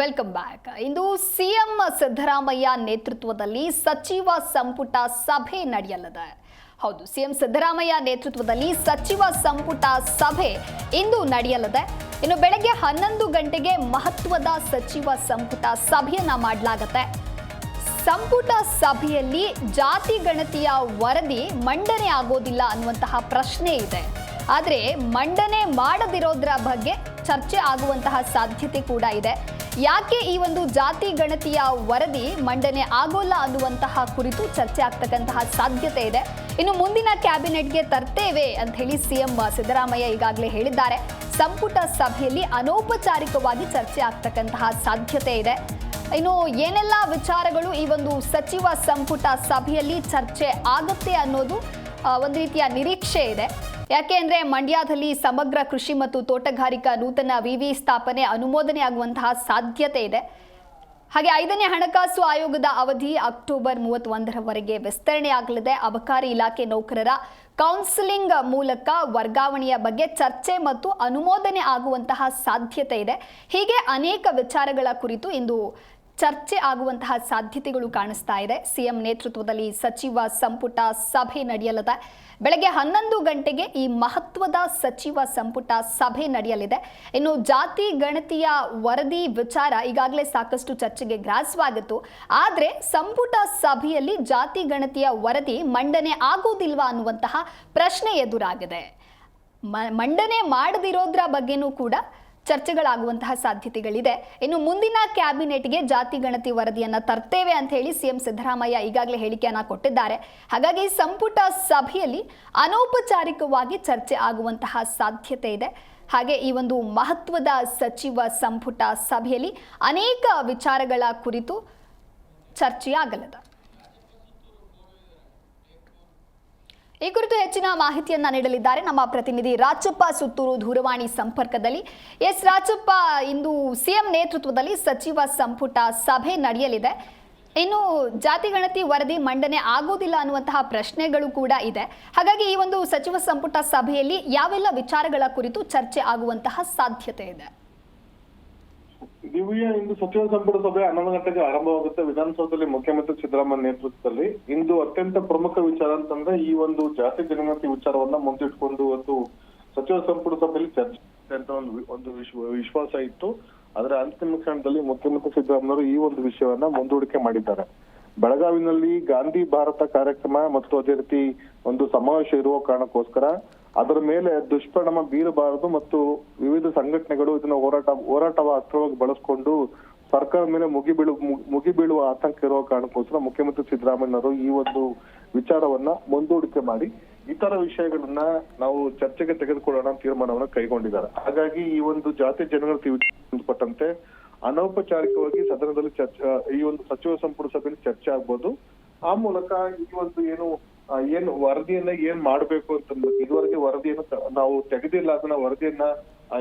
Welcome back ಇಂದು CM Siddaramaiah ನೇತೃತ್ವದಲ್ಲಿ ಸಚಿವ ಸಂಪುಟ ಸಭೆ ನಡೆಯಲಿದೆ. ಹೌದು, ಸಿಎಂ ಸಿದ್ದರಾಮಯ್ಯ ನೇತೃತ್ವದಲ್ಲಿ ಸಚಿವ ಸಂಪುಟ ಸಭೆ ಇಂದು ನಡೆಯಲಿದೆ. ಇನ್ನು ಬೆಳಗ್ಗೆ ಹನ್ನೊಂದು ಗಂಟೆಗೆ ಮಹತ್ವದ ಸಚಿವ ಸಂಪುಟ ಸಭೆಯನ್ನ ಮಾಡಲಾಗತ್ತೆ. ಸಂಪುಟ ಸಭೆಯಲ್ಲಿ ಜಾತಿ ಗಣತಿಯ ವರದಿ ಮಂಡನೆ ಆಗೋದಿಲ್ಲ ಅನ್ನುವಂತಹ ಪ್ರಶ್ನೆ ಇದೆ. ಆದರೆ ಮಂಡನೆ ಮಾಡದಿರೋದ್ರ ಬಗ್ಗೆ ಚರ್ಚೆ ಆಗುವಂತಹ ಸಾಧ್ಯತೆ ಕೂಡ ಇದೆ. ಯಾಕೆ ಈ ಒಂದು ಜಾತಿ ಗಣತಿಯ ವರದಿ ಮಂಡನೆ ಆಗೋಲ್ಲ ಅನ್ನುವಂತಹ ಕುರಿತು ಚರ್ಚೆ ಆಗ್ತಕ್ಕಂತಹ ಸಾಧ್ಯತೆ ಇದೆ. ಇನ್ನು ಮುಂದಿನ ಕ್ಯಾಬಿನೆಟ್ಗೆ ತರ್ತೇವೆ ಅಂತ ಹೇಳಿ ಸಿಎಂ ಸಿದ್ದರಾಮಯ್ಯ ಈಗಾಗಲೇ ಹೇಳಿದ್ದಾರೆ. ಸಂಪುಟ ಸಭೆಯಲ್ಲಿ ಅನೌಪಚಾರಿಕವಾಗಿ ಚರ್ಚೆ ಆಗ್ತಕ್ಕಂತಹ ಸಾಧ್ಯತೆ ಇದೆ. ಇನ್ನು ಏನೆಲ್ಲ ವಿಚಾರಗಳು ಈ ಒಂದು ಸಚಿವ ಸಂಪುಟ ಸಭೆಯಲ್ಲಿ ಚರ್ಚೆ ಆಗುತ್ತೆ ಅನ್ನೋದು ಒಂದು ರೀತಿಯ ನಿರೀಕ್ಷೆ ಇದೆ. ಯಾಕೆ ಅಂದ್ರೆ ಮಂಡ್ಯದಲ್ಲಿ ಸಮಗ್ರ ಕೃಷಿ ಮತ್ತು ತೋಟಗಾರಿಕಾ ನೂತನ ವಿವಿ ಸ್ಥಾಪನೆ ಅನುಮೋದನೆ ಆಗುವಂತಹ ಸಾಧ್ಯತೆ ಇದೆ. ಹಾಗೆ ಐದನೇ ಹಣಕಾಸು ಆಯೋಗದ ಅವಧಿ ಅಕ್ಟೋಬರ್ ಮೂವತ್ತೊಂದರವರೆಗೆ ವಿಸ್ತರಣೆ ಆಗಲಿದೆ. ಅಬಕಾರಿ ಇಲಾಖೆ ನೌಕರರ ಕೌನ್ಸಿಲಿಂಗ್ ಮೂಲಕ ವರ್ಗಾವಣೆಯ ಬಗ್ಗೆ ಚರ್ಚೆ ಮತ್ತು ಅನುಮೋದನೆ ಆಗುವಂತಹ ಸಾಧ್ಯತೆ ಇದೆ. ಹೀಗೆ ಅನೇಕ ವಿಚಾರಗಳ ಕುರಿತು ಇಂದು ಚರ್ಚೆ ಆಗುವಂತಹ ಸಾಧ್ಯತೆಗಳು ಕಾಣಿಸ್ತಾ ಇದೆ. ಸಿಎಂ ನೇತೃತ್ವದಲ್ಲಿ ಸಚಿವ ಸಂಪುಟ ಸಭೆ ನಡೆಯಲಿದೆ. ಬೆಳಗ್ಗೆ ಹನ್ನೊಂದು ಗಂಟೆಗೆ ಈ ಮಹತ್ವದ ಸಚಿವ ಸಂಪುಟ ಸಭೆ ನಡೆಯಲಿದೆ. ಇನ್ನು ಜಾತಿ, ಗಣತಿಯ ವರದಿ ವಿಚಾರ ಈಗಾಗಲೇ ಸಾಕಷ್ಟು ಚರ್ಚೆಗೆ ಗ್ರಾಸವಾಗಿತ್ತು. ಆದರೆ ಸಂಪುಟ ಸಭೆಯಲ್ಲಿ ಜಾತಿ, ಗಣತಿಯ ವರದಿ ಮಂಡನೆ ಆಗೋದಿಲ್ವಾ ಅನ್ನುವಂತಹ ಪ್ರಶ್ನೆ ಎದುರಾಗಿದೆ. ಮಂಡನೆ ಮಾಡದಿರೋದ್ರ ಬಗ್ಗೆನೂ ಕೂಡ ಚರ್ಚೆಗಳಾಗುವಂತಹ ಸಾಧ್ಯತೆಗಳಿದೆ. ಇನ್ನು ಮುಂದಿನ ಕ್ಯಾಬಿನೆಟ್ಗೆ ಜಾತಿ ಗಣತಿ ವರದಿಯನ್ನು ತರ್ತೇವೆ ಅಂತ ಹೇಳಿ ಸಿಎಂ ಸಿದ್ದರಾಮಯ್ಯ ಈಗಾಗಲೇ ಹೇಳಿಕೆಯನ್ನ ಕೊಟ್ಟಿದ್ದಾರೆ. ಹಾಗಾಗಿ ಸಂಪುಟ ಸಭೆಯಲ್ಲಿ ಅನೌಪಚಾರಿಕವಾಗಿ ಚರ್ಚೆ ಆಗುವಂತಹ ಸಾಧ್ಯತೆ ಇದೆ. ಹಾಗೆ ಈ ಒಂದು ಮಹತ್ವದ ಸಚಿವ ಸಂಪುಟ ಸಭೆಯಲ್ಲಿ ಅನೇಕ ವಿಚಾರಗಳ ಕುರಿತು ಚರ್ಚೆಯಾಗಲಿದೆ. ಈ ಕುರಿತು ಹೆಚ್ಚಿನ ಮಾಹಿತಿಯನ್ನ ನೀಡಲಿದ್ದಾರೆ ನಮ್ಮ ಪ್ರತಿನಿಧಿ ರಾಚಪ್ಪ ಸುತ್ತೂರು ದೂರವಾಣಿ ಸಂಪರ್ಕದಲ್ಲಿ. ಎಸ್ ರಾಚಪ್ಪ ಇಂದು ಸಿಎಂ ನೇತೃತ್ವದಲ್ಲಿ ಸಚಿವ ಸಂಪುಟ ಸಭೆ ನಡೆಯಲಿದೆ. ಇನ್ನು ಜಾತಿ ಗಣತಿ ವರದಿ ಮಂಡನೆ ಆಗುವುದಿಲ್ಲ ಅನ್ನುವಂತಹ ಪ್ರಶ್ನೆಗಳು ಕೂಡ ಇದೆ. ಹಾಗಾಗಿ ಈ ಒಂದು ಸಚಿವ ಸಂಪುಟ ಸಭೆಯಲ್ಲಿ ಯಾವೆಲ್ಲ ವಿಚಾರಗಳ ಕುರಿತು ಚರ್ಚೆ ಆಗುವಂತಹ ಸಾಧ್ಯತೆ ಇದೆ? ದಿವ್ಯ ಇಂದು ಸಚಿವ ಸಂಪುಟ ಸಭೆ ಹನ್ನೊಂದು ಗಂಟೆಗೆ ಆರಂಭವಾಗುತ್ತೆ. ವಿಧಾನಸೌಧದಲ್ಲಿ ಮುಖ್ಯಮಂತ್ರಿ ಸಿದ್ದರಾಮಯ್ಯ ನೇತೃತ್ವದಲ್ಲಿ ಇಂದು ಅತ್ಯಂತ ಪ್ರಮುಖ ವಿಚಾರ ಅಂತಂದ್ರೆ ಈ ಒಂದು ಜಾತಿ ಜನಗಣತಿ ವಿಚಾರವನ್ನ ಮುಂದಿಟ್ಕೊಂಡು ಇವತ್ತು ಸಚಿವ ಸಂಪುಟ ಸಭೆಯಲ್ಲಿ ಚರ್ಚೆ ಅಂತ ಒಂದು ಒಂದು ವಿಶ್ವ- ವಿಶ್ವಾಸ ಇತ್ತು. ಆದ್ರೆ ಅಂತಿಮ ಕ್ಷಣದಲ್ಲಿ ಮುಖ್ಯಮಂತ್ರಿ ಸಿದ್ದರಾಮಯ್ಯವರು ಈ ಒಂದು ವಿಷಯವನ್ನ ಮುಂದೂಡಿಕೆ ಮಾಡಿದ್ದಾರೆ. ಬೆಳಗಾವಿನಲ್ಲಿ ಗಾಂಧಿ ಭಾರತ ಕಾರ್ಯಕ್ರಮ ಮತ್ತು ಅದೇ ರೀತಿ ಒಂದು ಸಮಾವೇಶ ಇರುವ ಕಾರಣಕ್ಕೋಸ್ಕರ ಅದರ ಮೇಲೆ ದುಷ್ಪರಿಣಾಮ ಬೀರಬಾರದು ಮತ್ತು ವಿವಿಧ ಸಂಘಟನೆಗಳು ಇದನ್ನ ಹೋರಾಟ, ಹೋರಾಟವ ಅಸ್ತ್ರವಾಗಿ ಬಳಸ್ಕೊಂಡು ಸರ್ಕಾರದ ಮೇಲೆ ಮುಗಿ ಬೀಳು, ಮು- ಮುಗಿ ಬೀಳುವ ಆತಂಕ ಇರುವ ಕಾರಣಕ್ಕೋಸ್ಕರ ಮುಖ್ಯಮಂತ್ರಿ ಸಿದ್ದರಾಮಯ್ಯನವರು ಈ ಒಂದು ವಿಚಾರವನ್ನ ಮುಂದೂಡಿಕೆ ಮಾಡಿ ಇತರ ವಿಷಯಗಳನ್ನ ನಾವು ಚರ್ಚೆಗೆ ತೆಗೆದುಕೊಳ್ಳೋಣ ತೀರ್ಮಾನವನ್ನು ಕೈಗೊಂಡಿದ್ದಾರೆ. ಹಾಗಾಗಿ ಈ ಒಂದು ಜಾತಿ ಜನಗಣತಿ ಸಂಬಂಧಪಟ್ಟಂತೆ ಅನೌಪಚಾರಿಕವಾಗಿ ಸದನದಲ್ಲಿ ಚರ್ಚೆ, ಈ ಒಂದು ಸಚಿವ ಸಂಪುಟ ಸಭೆಯಲ್ಲಿ ಚರ್ಚೆ ಆಗ್ಬೋದು. ಆ ಮೂಲಕ ಈ ಒಂದು ಏನು ಏನು ವರದಿಯನ್ನ ಏನ್ ಮಾಡ್ಬೇಕು ಅಂತ ಇದುವರೆಗೆ ವರದಿಯನ್ನು ನಾವು ತೆಗೆದಿಲ್ಲ, ಅದನ್ನ ವರದಿಯನ್ನ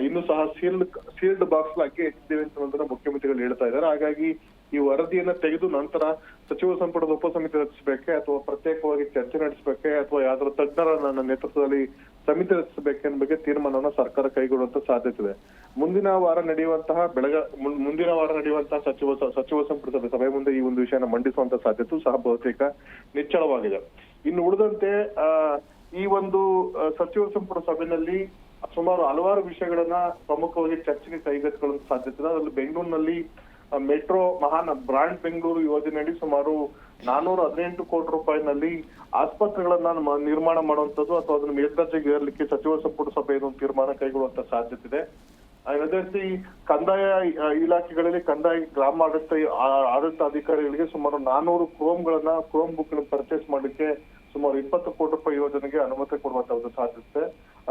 ಇನ್ನು ಸಹ ಸೀಲ್ಡ್ ಸೀಲ್ಡ್ ಬಾಕ್ಸ್ ಹಾಕಿ ಇಟ್ಟಿದ್ದೇವೆ ಅಂತ ಮುಖ್ಯಮಂತ್ರಿಗಳು ಹೇಳ್ತಾ ಇದ್ದಾರೆ. ಹಾಗಾಗಿ ಈ ವರದಿಯನ್ನ ತೆಗೆದು ನಂತರ ಸಚಿವ ಸಂಪುಟದ ಉಪಸಮಿತಿ ರಚಿಸಬೇಕೆ ಅಥವಾ ಪ್ರತ್ಯೇಕವಾಗಿ ಚರ್ಚೆ ನಡೆಸಬೇಕೆ ಅಥವಾ ಯಾವ್ದಾರ ತಜ್ಞರ ನನ್ನ ನೇತೃತ್ವದಲ್ಲಿ ಸಮಿತಿ ರಚಿಸಬೇಕೆ ಅನ್ನೋ ಬಗ್ಗೆ ತೀರ್ಮಾನವನ್ನ ಸರ್ಕಾರ ಕೈಗೊಳ್ಳುವಂತ ಸಾಧ್ಯತೆ ಇದೆ. ಮುಂದಿನ ವಾರ ನಡೆಯುವಂತಹ ಬೆಳಗ ಮುಂದಿನ ವಾರ ನಡೆಯುವಂತಹ ಸಚಿವ ಸಚಿವ ಸಂಪುಟದ ಸಭೆ ಮುಂದೆ ಈ ಒಂದು ವಿಷಯನ ಮಂಡಿಸುವಂತ ಸಾಧ್ಯತೆ ಸಹ ಬಹುತೇಕ ನಿಚ್ಚಳವಾಗಿದೆ. ಇನ್ನು ಉಳಿದಂತೆ ಈ ಒಂದು ಸಚಿವ ಸಂಪುಟ ಸಭೆಯಲ್ಲಿ ಸುಮಾರು ಹಲವಾರು ವಿಷಯಗಳನ್ನ ಪ್ರಮುಖವಾಗಿ ಚರ್ಚೆಗೆ ಕೈಗೆತ್ತಿಕೊಳ್ಳಲು ಸಾಧ್ಯತೆ ಅದರಲ್ಲಿ ಬೆಂಗಳೂರಿನಲ್ಲಿ ಮೆಟ್ರೋ ಮಹಾನ್ ಬ್ರಾಂಡ್ ಬೆಂಗಳೂರು ಯೋಜನೆಯಡಿ ಸುಮಾರು ನಾನೂರ ಹದಿನೆಂಟು ಕೋಟಿ ರೂಪಾಯಿನಲ್ಲಿ ಆಸ್ಪತ್ರೆಗಳನ್ನ ನಿರ್ಮಾಣ ಮಾಡುವಂತದ್ದು ಅಥವಾ ಅದನ್ನು ಮೇಲ್ದರ್ಜೆಗೆ ಏರ್ಲಿಕ್ಕೆ ಸಚಿವ ಸಂಪುಟ ಸಭೆ ತೀರ್ಮಾನ ಕೈಗೊಳ್ಳುವಂತ ಸಾಧ್ಯತೆ ಇದೆ. ಅದೇ ರೀತಿ ಕಂದಾಯ ಇಲಾಖೆಗಳಲ್ಲಿ ಕಂದಾಯ ಗ್ರಾಮ ಆಡಳಿತ ಆಡಳಿತ ಅಧಿಕಾರಿಗಳಿಗೆ ಸುಮಾರು ನಾನೂರು ಕ್ರೋಮ್ಗಳನ್ನ, ಕ್ರೋಮ್ ಬುಕ್ ಪರ್ಚೇಸ್ ಮಾಡಲಿಕ್ಕೆ ಸುಮಾರು ಇಪ್ಪತ್ತು ಕೋಟಿ ರೂಪಾಯಿ ಯೋಜನೆಗೆ ಅನುಮತಿ ಕೊಡುವಂತ ಒಂದು ಸಾಧ್ಯತೆ.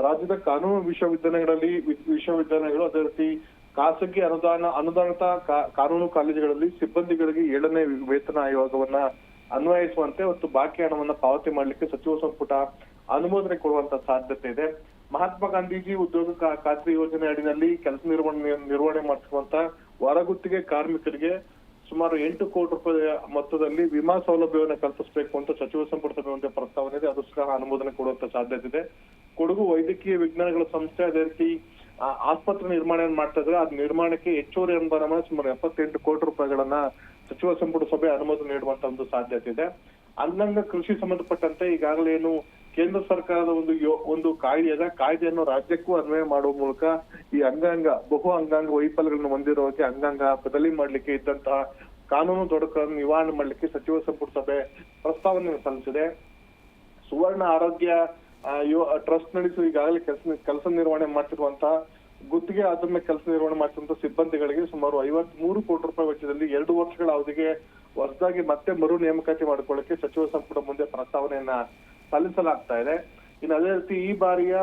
ರಾಜ್ಯದ ಕಾನೂನು ವಿಶ್ವವಿದ್ಯಾಲಯಗಳಲ್ಲಿ ವಿಶ್ವವಿದ್ಯಾಲಯಗಳು ಅದೇ ರೀತಿ ಖಾಸಗಿ ಅನುದಾನ, ಅನುದಾನಿತ ಕಾನೂನು ಕಾಲೇಜುಗಳಲ್ಲಿ ಸಿಬ್ಬಂದಿಗಳಿಗೆ ಏಳನೇ ವೇತನ ಆಯೋಗವನ್ನ ಅನ್ವಯಿಸುವಂತೆ ಮತ್ತು ಬಾಕಿ ಹಣವನ್ನ ಪಾವತಿ ಮಾಡಲಿಕ್ಕೆ ಸಚಿವ ಸಂಪುಟ ಅನುಮೋದನೆ ಕೊಡುವಂತ ಸಾಧ್ಯತೆ ಇದೆ. ಮಹಾತ್ಮ ಗಾಂಧೀಜಿ ಉದ್ಯೋಗ ಖಾತ್ರಿ ಯೋಜನೆ ಅಡಿನಲ್ಲಿ ಕೆಲಸ ನಿರ್ವಹಣೆ ನಿರ್ವಹಣೆ ಮಾಡಿಸುವಂತ ಹೊರಗುತ್ತಿಗೆ ಕಾರ್ಮಿಕರಿಗೆ ಸುಮಾರು ಎಂಟು ಕೋಟಿ ರೂಪಾಯಿ ಮೊತ್ತದಲ್ಲಿ ವಿಮಾ ಸೌಲಭ್ಯವನ್ನು ಕಲ್ಪಿಸಬೇಕು ಅಂತ ಸಚಿವ ಸಂಪುಟ ಸಭೆ ಪ್ರಸ್ತಾವನೆ ಇದೆ. ಅದು ಸಹ ಅನುಮೋದನೆ ಕೊಡುವಂತ ಸಾಧ್ಯತೆ ಇದೆ. ಕೊಡಗು ವೈದ್ಯಕೀಯ ವಿಜ್ಞಾನಗಳ ಸಂಸ್ಥೆ ಅದೇ ರೀತಿ ಆಸ್ಪತ್ರೆ ನಿರ್ಮಾಣ ಮಾಡ್ತಾ ಇದ್ರೆ ಅದ್ ನಿರ್ಮಾಣಕ್ಕೆ ಹೆಚ್ಚುವರಿ ಅನುದಾನ ಸುಮಾರು ಎಪ್ಪತ್ತೆಂಟು ಕೋಟಿ ರೂಪಾಯಿಗಳನ್ನ ಸಚಿವ ಸಂಪುಟ ಸಭೆ ಅನುಮೋದನೆ ನೀಡುವಂತ ಒಂದು ಸಾಧ್ಯತೆ ಇದೆ. ಅಂದಂಗ ಕೃಷಿ ಸಂಬಂಧಪಟ್ಟಂತೆ ಈಗಾಗಲೇ ಏನು ಕೇಂದ್ರ ಸರ್ಕಾರದ ಒಂದು ಒಂದು ಕಾಯ್ದೆ ಇದೆ ಕಾಯ್ದೆಯನ್ನು ರಾಜ್ಯಕ್ಕೂ ಅನ್ವಯ ಮಾಡುವ ಮೂಲಕ ಈ ಅಂಗಾಂಗ, ಬಹು ಅಂಗಾಂಗ ವೈಫಲ್ಯಗಳನ್ನು ಹೊಂದಿರೋಕೆ ಅಂಗಾಂಗ ಬದಲಿ ಮಾಡ್ಲಿಕ್ಕೆ ಇದ್ದಂತಹ ಕಾನೂನು ತೊಡಕನ್ನು ನಿವಾರಣೆ ಮಾಡಲಿಕ್ಕೆ ಸಚಿವ ಸಂಪುಟ ಸಭೆ ಪ್ರಸ್ತಾವನೆ ಸಲ್ಲಿಸಿದೆ. ಸುವರ್ಣ ಆರೋಗ್ಯ ಟ್ರಸ್ಟ್ ನಡೆಸಿ ಈಗಾಗಲೇ ಕೆಲಸ ಕೆಲಸ ನಿರ್ವಹಣೆ ಮಾಡ್ತಿರುವಂತಹ ಗುತ್ತಿಗೆ ಆಧಾರದ ಕೆಲಸ ನಿರ್ವಹಣೆ ಮಾಡ್ತಿರುವಂತಹ ಸಿಬ್ಬಂದಿಗಳಿಗೆ ಸುಮಾರು ಐವತ್ ಮೂರು ಕೋಟಿ ರೂಪಾಯಿ ವೆಚ್ಚದಲ್ಲಿ ಎರಡು ವರ್ಷಗಳ ಅವಧಿಗೆ ಹೊಸದಾಗಿ ಮತ್ತೆ ಮರು ನೇಮಕಾತಿ ಮಾಡಿಕೊಳ್ಳಕ್ಕೆ ಸಚಿವ ಸಂಪುಟ ಮುಂದೆ ಪ್ರಸ್ತಾವನೆಯನ್ನ ಸಲ್ಲಿಸಲಾಗ್ತಾ ಇದೆ. ಇನ್ನು ಅದೇ ರೀತಿ ಈ ಬಾರಿಯ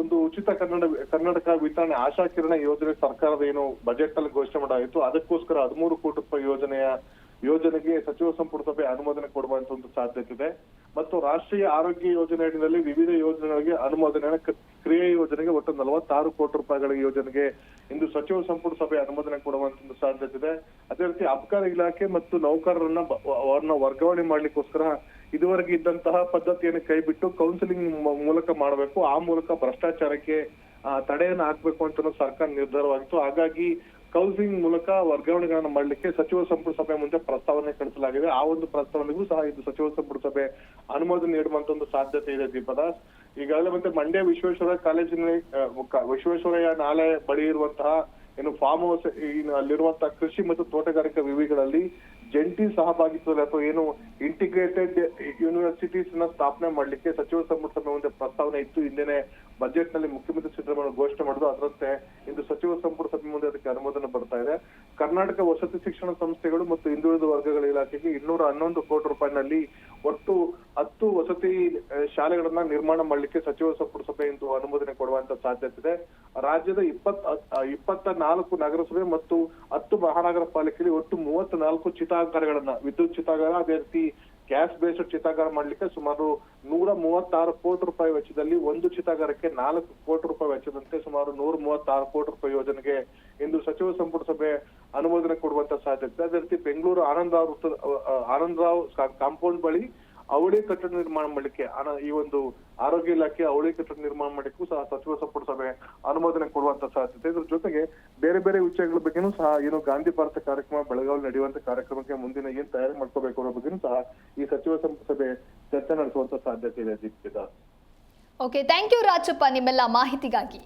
ಒಂದು ಉಚಿತ ಕನ್ನಡ ಕನ್ನಡಕ ವಿತರಣೆ ಆಶಾ ಕಿರಣ ಯೋಜನೆ ಸರ್ಕಾರದ ಏನು ಬಜೆಟ್ ಅಲ್ಲಿ ಘೋಷಣೆ ಮಾಡಾಯಿತು, ಅದಕ್ಕೋಸ್ಕರ ಹದಿಮೂರು ಕೋಟಿ ರೂಪಾಯಿ ಯೋಜನೆಯ, ಯೋಜನೆಗೆ ಸಚಿವ ಸಂಪುಟ ಸಭೆ ಅನುಮೋದನೆ ಕೊಡುವಂತ ಒಂದು ಸಾಧ್ಯತೆ ಇದೆ ಮತ್ತು ರಾಷ್ಟ್ರೀಯ ಆರೋಗ್ಯ ಯೋಜನೆ ಅಡಿಯಲ್ಲಿ ವಿವಿಧ ಯೋಜನೆಗಳಿಗೆ ಅನುಮೋದನೆ ಕ್ರಿಯೆ ಯೋಜನೆಗೆ ಒಟ್ಟು ನಲವತ್ತಾರು ಕೋಟಿ ರೂಪಾಯಿಗಳ ಯೋಜನೆಗೆ ಇಂದು ಸಚಿವ ಸಂಪುಟ ಸಭೆ ಅನುಮೋದನೆ ಕೊಡುವಂತ ಒಂದು ಸಾಧ್ಯತೆ ಇದೆ ಅದೇ ರೀತಿ ಅಬಕಾರಿ ಇಲಾಖೆ ಮತ್ತು ನೌಕರರನ್ನ ಅವರನ್ನ ವರ್ಗಾವಣೆ ಮಾಡ್ಲಿಕ್ಕೋಸ್ಕರ ಇದುವರೆಗೆ ಇದ್ದಂತಹ ಪದ್ಧತಿಯನ್ನು ಕೈಬಿಟ್ಟು ಕೌನ್ಸಿಲಿಂಗ್ ಮೂಲಕ ಮಾಡಬೇಕು. ಆ ಮೂಲಕ ಭ್ರಷ್ಟಾಚಾರಕ್ಕೆ ತಡೆಯನ್ನು ಹಾಕಬೇಕು ಅಂತ ಸರ್ಕಾರ ನಿರ್ಧಾರವಾಗಿತ್ತು. ಹಾಗಾಗಿ ಕೌನ್ಸಿಲಿಂಗ್ ಮೂಲಕ ವರ್ಗಾವಣೆಗಳನ್ನು ಮಾಡಲಿಕ್ಕೆ ಸಚಿವ ಸಂಪುಟ ಸಭೆ ಮುಂದೆ ಪ್ರಸ್ತಾವನೆ ಕಳಿಸಲಾಗಿದೆ. ಆ ಒಂದು ಪ್ರಸ್ತಾವನೆಗೂ ಸಹ ಇದು ಸಚಿವ ಸಂಪುಟ ಸಭೆ ಅನುಮೋದನೆ ನೀಡುವಂತ ಒಂದು ಸಾಧ್ಯತೆ ಇದೆ ದೀಪದಾಸ್. ಈಗಾಗಲೇ ಮತ್ತೆ ಮಂಡ್ಯ ವಿಶ್ವೇಶ್ವರ ಕಾಲೇಜಿನಲ್ಲಿ ವಿಶ್ವೇಶ್ವರಯ್ಯ ನಾಲೆ ಬಳಿ ಇರುವಂತಹ, ಏನು ಫಾರ್ಮ್ ಹೌಸ್ ಅಲ್ಲಿರುವಂತಹ ಕೃಷಿ ಮತ್ತು ತೋಟಗಾರಿಕಾ ವಿವಿಗಳಲ್ಲಿ ಜಂಟಿ ಸಹಭಾಗಿತ್ವದಲ್ಲಿ ಅಥವಾ ಏನು ಇಂಟಿಗ್ರೇಟೆಡ್ ಯೂನಿವರ್ಸಿಟೀಸ್ನ ಸ್ಥಾಪನೆ ಮಾಡ್ಲಿಕ್ಕೆ ಸಚಿವ ಸಂಪುಟ ಸಭೆ ಮುಂದೆ ಪ್ರಸ್ತಾವನೆ ಇತ್ತು. ಹಿಂದೆನೆ ಬಜೆಟ್ನಲ್ಲಿ ಮುಖ್ಯಮಂತ್ರಿ ಸಿದ್ದರಾಮಯ್ಯ ಘೋಷಣೆ ಮಾಡಿದ್ರು. ಅದರಂತೆ ಇಂದು ಸಚಿವ ಸಂಪುಟ ಸಭೆ ಮುಂದೆ ಅದಕ್ಕೆ ಅನುಮೋದನೆ ಬರ್ತಾ ಇದೆ. ಕರ್ನಾಟಕ ವಸತಿ ಶಿಕ್ಷಣ ಸಂಸ್ಥೆಗಳು ಮತ್ತು ಹಿಂದುಳಿದ ವರ್ಗಗಳ ಇಲಾಖೆಗೆ ಇನ್ನೂರ ಹನ್ನೊಂದು ಕೋಟಿ ರೂಪಾಯಿನಲ್ಲಿ ಒಟ್ಟು ಹತ್ತು ವಸತಿ ಶಾಲೆಗಳನ್ನ ನಿರ್ಮಾಣ ಮಾಡಲಿಕ್ಕೆ ಸಚಿವ ಸಂಪುಟ ಸಭೆ ಇಂದು ಅನುಮೋದನೆ ಕೊಡುವಂತ ಸಾಧ್ಯತೆ ಇದೆ. ರಾಜ್ಯದ ಇಪ್ಪತ್ ಇಪ್ಪತ್ತ ನಾಲ್ಕು ನಗರಸಭೆ ಮತ್ತು ಹತ್ತು ಮಹಾನಗರ ಪಾಲಿಕೆಯಲ್ಲಿ ಒಟ್ಟು ಮೂವತ್ತ್ ನಾಲ್ಕು ಚಿತಾಗಾರಗಳನ್ನ, ವಿದ್ಯುತ್ ಚಿತಾಗಾರ, ಅದೇ ರೀತಿ ಗ್ಯಾಸ್ ಬೇಸ್ಡ್ ಚಿತಾಗಾರ ಮಾಡ್ಲಿಕ್ಕೆ ಸುಮಾರು ನೂರ ಮೂವತ್ತಾರು ಕೋಟಿ ರೂಪಾಯಿ ವೆಚ್ಚದಲ್ಲಿ ಒಂದು ಚಿತಾಗಾರಕ್ಕೆ ನಾಲ್ಕು ಕೋಟಿ ರೂಪಾಯಿ ವೆಚ್ಚದಂತೆ ಸುಮಾರು ನೂರ ಮೂವತ್ತಾರು ಕೋಟಿ ರೂಪಾಯಿ ಯೋಜನೆಗೆ ಇಂದು ಸಚಿವ ಸಂಪುಟ ಸಭೆ ಅನುಮೋದನೆ ಕೊಡುವಂತ ಸಾಧ್ಯತೆ ಅದೇ ರೀತಿ ಬೆಂಗಳೂರು ಆನಂದರಾವ್ ವೃತ್ತ- ಆನಂದ್ ಆನಂದರಾವ್ ಕಾಂಪೌಂಡ್ ಬಳಿ ಅವಳಿ ಕಟ್ಟಡ ನಿರ್ಮಾಣ ಮಾಡಲಿಕ್ಕೆ ಈ ಒಂದು ಆರೋಗ್ಯ ಇಲಾಖೆ ಅವಳಿ ಕಟ್ಟಡ ನಿರ್ಮಾಣ ಮಾಡಲಿಕ್ಕೂ ಸಹ ಸಚಿವ ಸಂಪುಟ ಸಭೆ ಅನುಮೋದನೆ ಕೊಡುವಂತ ಸಾಧ್ಯತೆ ಇದ್ರ ಜೊತೆಗೆ ಬೇರೆ ಬೇರೆ ವಿಷಯಗಳ ಬಗ್ಗೆನೂ ಸಹ ಏನು ಗಾಂಧಿ ಭಾರತ ಕಾರ್ಯಕ್ರಮ ಬೆಳಗಾವಿ ನಡೆಯುವಂತ ಕಾರ್ಯಕ್ರಮಕ್ಕೆ ಮುಂದಿನ ಏನ್ ತಯಾರಿ ಮಾಡ್ಕೋಬೇಕು ಅನ್ನೋ ಬಗ್ಗೆನೂ ಸಹ ಈ ಸಚಿವ ಸಂಪುಟ ಸಭೆ ಚರ್ಚೆ ನಡೆಸುವಂತ ಸಾಧ್ಯತೆ ಇದೆ Deepika okay thank you Rajappa, ನಿಮ್ಮೆಲ್ಲ ಮಾಹಿತಿಗಾಗಿ.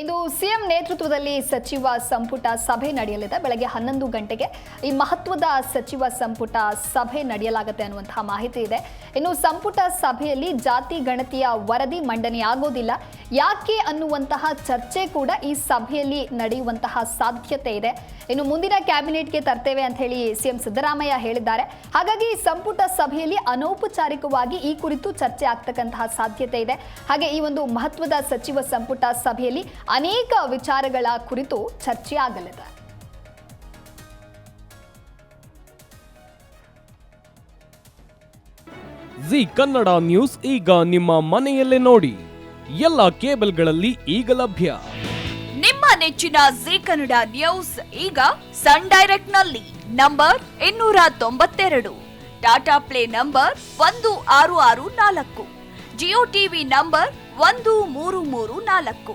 ಇಂದು ಸಿಎಂ ನೇತೃತ್ವದಲ್ಲಿ ಸಚಿವ ಸಂಪುಟ ಸಭೆ ನಡೆಯಲಿದೆ. ಬೆಳಗ್ಗೆ ಹನ್ನೊಂದು ಗಂಟೆಗೆ ಈ ಮಹತ್ವದ ಸಚಿವ ಸಂಪುಟ ಸಭೆ ನಡೆಯಲಾಗುತ್ತೆ ಅನ್ನುವಂತಹ ಮಾಹಿತಿ ಇದೆ. ಇನ್ನು ಸಂಪುಟ ಸಭೆಯಲ್ಲಿ ಜಾತಿ ಗಣತಿಯ ವರದಿ ಮಂಡನೆಯಾಗೋದಿಲ್ಲ ಯಾಕೆ ಅನ್ನುವಂತಹ ಚರ್ಚೆ ಕೂಡ ಈ ಸಭೆಯಲ್ಲಿ ನಡೆಯುವಂತಹ ಸಾಧ್ಯತೆ ಇದೆ. ಇನ್ನು ಮುಂದಿನ ಕ್ಯಾಬಿನೆಟ್ಗೆ ತರ್ತೇವೆ ಅಂತ ಹೇಳಿ ಸಿಎಂ ಸಿದ್ದರಾಮಯ್ಯ ಹೇಳಿದ್ದಾರೆ. ಹಾಗಾಗಿ ಈ ಸಂಪುಟ ಸಭೆಯಲ್ಲಿ ಅನೌಪಚಾರಿಕವಾಗಿ ಈ ಕುರಿತು ಚರ್ಚೆ ಆಗ್ತಕ್ಕಂತಹ ಸಾಧ್ಯತೆ ಇದೆ. ಹಾಗೆ ಈ ಒಂದು ಮಹತ್ವದ ಸಚಿವ ಸಂಪುಟ ಸಭೆಯಲ್ಲಿ ಅನೇಕ ವಿಚಾರಗಳ ಕುರಿತು ಚರ್ಚೆಯಾಗಲಿದೆ. ಜಿ ಕನ್ನಡ ನ್ಯೂಸ್ ಈಗ ನಿಮ್ಮ ಮನೆಯಲ್ಲೇ ನೋಡಿ. ಎಲ್ಲ ಕೇಬಲ್ಗಳಲ್ಲಿ ಈಗ ಲಭ್ಯ. ನಿಮ್ಮ ನೆಚ್ಚಿನ ಜಿ ಕನ್ನಡ ನ್ಯೂಸ್ ಈಗ ಸನ್ ಡೈರೆಕ್ಟ್ನಲ್ಲಿ ನಂಬರ್ ಇನ್ನೂರ ತೊಂಬತ್ತೆರಡು. ಟಾಟಾ ಪ್ಲೇ ನಂಬರ್ ಒಂದು ಆರು ಆರು ನಾಲ್ಕು. ಜಿಯೋ ಟಿವಿ ನಂಬರ್ ಒಂದು ಮೂರು ಮೂರು ನಾಲ್ಕು.